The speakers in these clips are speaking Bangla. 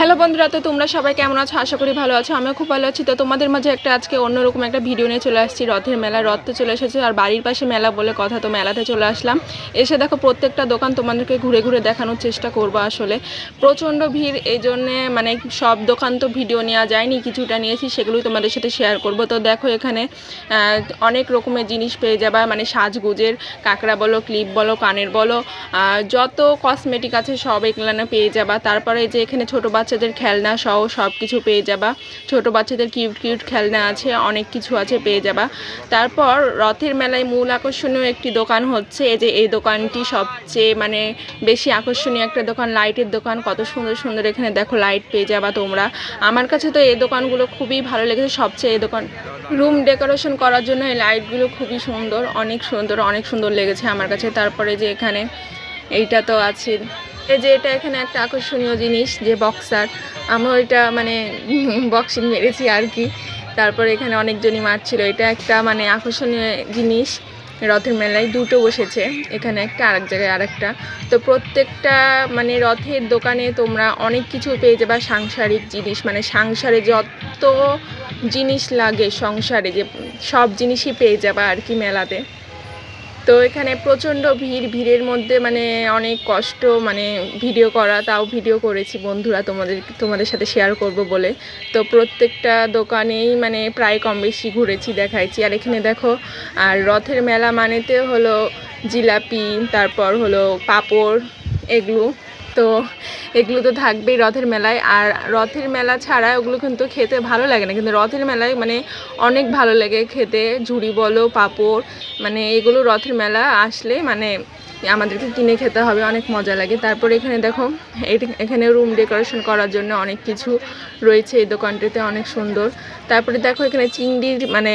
হ্যালো বন্ধুরা, তো তোমরা সবাই কেমন আছো? আশা করি ভালো আছো, আমিও খুব ভালো আছি। তো তোমাদের মাঝে একটা আজকে অন্যরকম একটা ভিডিও নিয়ে চলে আসছি, রথের মেলা। রথ তো চলে এসেছে, আর বাড়ির পাশে মেলা বলে কথা তো মেলাতে চলে আসলাম। এসে দেখো প্রত্যেকটা দোকান তোমাদেরকে ঘুরে ঘুরে দেখানোর চেষ্টা করব আসলে। প্রচণ্ড ভিড়, এই জন্যে মানে সব দোকান তো ভিডিও নেওয়া যায়নি, কিছুটা নিয়েছি, সেগুলোই তোমাদের সাথে শেয়ার করব। তো দেখো এখানে অনেক রকমের জিনিস পেয়ে যাবা মানে সাজগুজের, কাঁকড়া বলো, ক্লিপ বলো, কানের বলো যত কসমেটিক আছে সব এগুলো পেয়ে যাবা। তারপরে যে এখানে ছোট বাচ্চাদের খেলনা সহ সব কিছু পেয়ে যাবা। ছোট বাচ্চাদের কিউট কিউট খেলনা আছে, অনেক কিছু আছে, পেয়ে যাবা। তারপর রথের মেলায় মূল আকর্ষণীয় একটি দোকান হচ্ছে, এই যে এই দোকানটি সবচেয়ে মানে বেশি আকর্ষণীয় একটা দোকান, লাইটের দোকান। কত সুন্দর সুন্দর এখানে দেখো লাইট পেয়ে যাবা তোমরা। আমার কাছে তো এই দোকানগুলো খুবই ভালো লেগেছে, সবচেয়ে এই দোকান রুম ডেকোরেশন করার জন্য এই লাইটগুলো খুবই সুন্দর, অনেক সুন্দর অনেক সুন্দর লেগেছে আমার কাছে। তারপরে যে এখানে এইটা তো আছে। এই যে এটা এখানে একটা আকর্ষণীয় জিনিস যে বক্সার। আমরা এটা মানে বক্সিং মেরেছি আর কি। তারপরে এখানে অনেকজনই মারছিল। এটা একটা মানে আকর্ষণীয় জিনিস। রথের মেলায় দুটো বসেছে। এখানে একটা, আরেক জায়গায় আরেকটা। তো প্রত্যেকটা মানে রথের দোকানে তোমরা অনেক কিছু পেয়ে যাবে সাংসারিক জিনিস। মানে সংসারে যত জিনিস লাগে সংসারে যে সব জিনিসই পেয়ে যাবে আর কি মেলাতে। তো এখানে প্রচণ্ড ভিড়, ভিড়ের মধ্যে মানে অনেক কষ্ট মানে ভিডিও করা, তাও ভিডিও করেছি বন্ধুরা তোমাদের তোমাদের সাথে শেয়ার করব বলে। তো প্রত্যেকটা দোকানেই মানে প্রায় কম বেশি ঘুরেছি, দেখাইছি। আর এখানে দেখো, আর রথের মেলা মানেতে হলো জিলাপি, তারপর হলো পাপড়, এগুলো। তো এগুলো তো থাকবেই রথের মেলায়। আর রথের মেলা ছাড়া ওগুলো কিন্তু খেতে ভালো লাগে না। কিন্তু রথের মেলায় মানে অনেক ভালো লাগে খেতে। ঝুড়ি বলো, পাঁপড় মানে এগুলো রথের মেলা আসলে মানে আমাদেরকে কিনে খেতে হবে, অনেক মজা লাগে। তারপরে এখানে দেখো এখানে রুম ডেকোরেশন করার জন্য অনেক কিছু রয়েছে এই দোকানটিতে, অনেক সুন্দর। তারপরে দেখো এখানে চিংড়ির মানে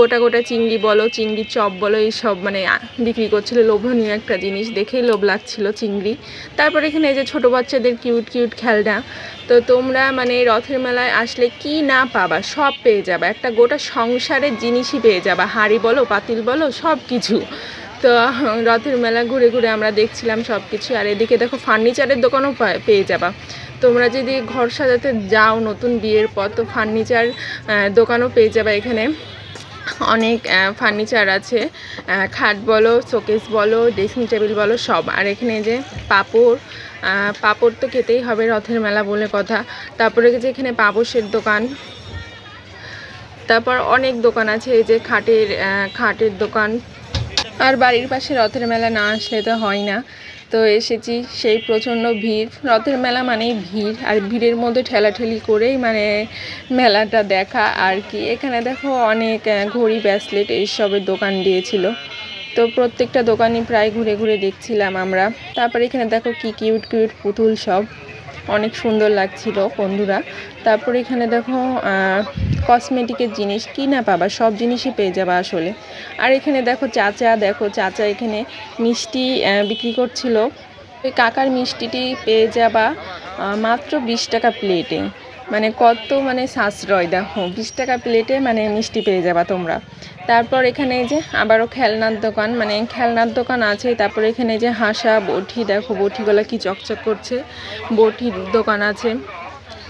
গোটা গোটা চিংড়ি বলো, চিংড়ির চপ বলো, এইসব মানে বিক্রি করছিল। লোভনীয় একটা জিনিস দেখেই লোভ লাগছিল চিংড়ি। তারপরে এখানে এই যে ছোটো বাচ্চাদের কিউট কিউট খেলনা। তো তোমরা মানে রথের মেলায় আসলে কি না পাবা, সব পেয়ে যাবা। একটা গোটা সংসারের জিনিসই পেয়ে যাবা। হাঁড়ি বলো, পাতিল বলো সব কিছু তো রথের মেলা ঘুরে ঘুরে আমরা দেখছিলাম সব কিছু আর এদিকে দেখো ফার্নিচারের দোকানও পেয়ে যাবা। তোমরা যদি ঘর সাজাতে যাও নতুন বিয়ের পর, তো ফার্নিচার দোকানও পেয়ে যাবা এখানে। অনেক ফার্নিচার আছে। খাট বলো, শোকেস বলো, ড্রেসিং টেবিল বলো, সব। আর এখানে যে পাপড় পাপড় তো খেতেই হবে রথের মেলা বলে কথা। তারপরে যে এখানে পাপোশের দোকান। তারপর অনেক দোকান আছে, এই যে খাটের খাটের দোকান। আর বাড়ির পাশে রথের মেলা না আসলে তো হয় না। তো এসেছি সেই প্রচণ্ড ভিড়। রথের মেলা মানেই ভিড়। আর ভিড়ের মধ্যে ঠেলাঠেলি করেই মানে মেলাটা দেখা। আর কি, এখানে দেখো অনেক ঘড়ি, ব্যাসলেট এইসবের দোকান দিয়েছিল। তো প্রত্যেকটা দোকানই প্রায় ঘুরে ঘুরে দেখছিলাম আমরা। তারপরে এখানে দেখো কি কিউট কিউট পুতুল সব। অনেক সুন্দর লাগছিল বন্ধুরা। তারপরে এখানে দেখো কসমেটিকের জিনিস কি না পাবা, সব জিনিসই পেয়ে যাবা আসলে। আর এখানে দেখো চাচা দেখো চাচা এখানে মিষ্টি বিক্রি করছিল। ওই কাকার মিষ্টিটি পেয়ে যাবা মাত্র বিশ টাকা প্লেটে মানে কত মানে সাশ্রয়, দেখো, বিশ টাকা প্লেটে মানে মিষ্টি পেয়ে যাবা তোমরা। তারপর এখানে যে আবারও খেলনার দোকান মানে খেলনার দোকান আছে, তারপর এখানে যে হাসা, বটি, দেখো, বটিগুলো কি চকচক করছে, বটির দোকান আছে।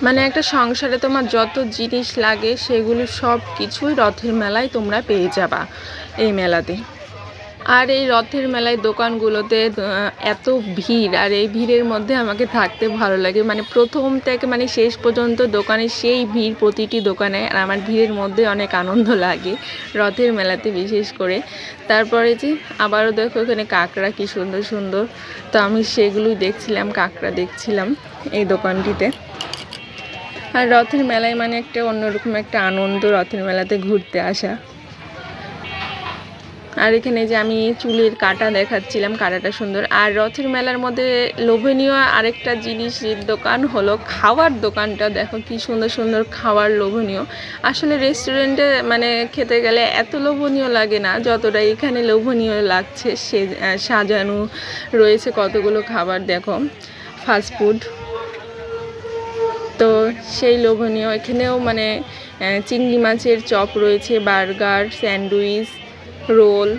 মানে একটা সংসারে তোমার যত জিনিস লাগে, সেগুলো সব কিছুই রথের মেলায় তোমরা পেয়ে যাবা এই মেলাতে। আর এই রথের মেলায় দোকানগুলোতে এত ভিড়, আর এই ভিড়ের মধ্যে আমাকে থাকতে ভালো লাগে। মানে প্রথম থেকে মানে শেষ পর্যন্ত দোকানে সেই ভিড় প্রতিটি দোকানে, আর আমার ভিড়ের মধ্যে অনেক আনন্দ লাগে রথের মেলাতে বিশেষ করে। তারপরে যে আবারও দেখো এখানে কাঁকড়া কি সুন্দর সুন্দর। তো আমি সেগুলোই দেখছিলাম, কাঁকড়া দেখছিলাম এই দোকানটিতে। আর রথের মেলায় মানে একটা অন্যরকম একটা আনন্দ রথের মেলাতে ঘুরতে আসা। আর এখানে যে আমি চুলের কাটা দেখাচ্ছিলাম, কাটাটা সুন্দর। আর রথের মেলার মধ্যে লোভনীয় আরেকটা জিনিসের দোকান হলো খাওয়ার দোকানটা। দেখো কি সুন্দর সুন্দর খাওয়ার লোভনীয়। আসলে রেস্টুরেন্টে মানে খেতে গেলে এত লোভনীয় লাগে না যতটা এখানে লোভনীয় লাগছে সে সাজানো রয়েছে কতগুলো খাবার, দেখো ফাস্টফুড তো সেই লোভনীয়। এখানেও মানে চিংড়ি মাছের চপ রয়েছে, বার্গার, স্যান্ডউইচ রোল।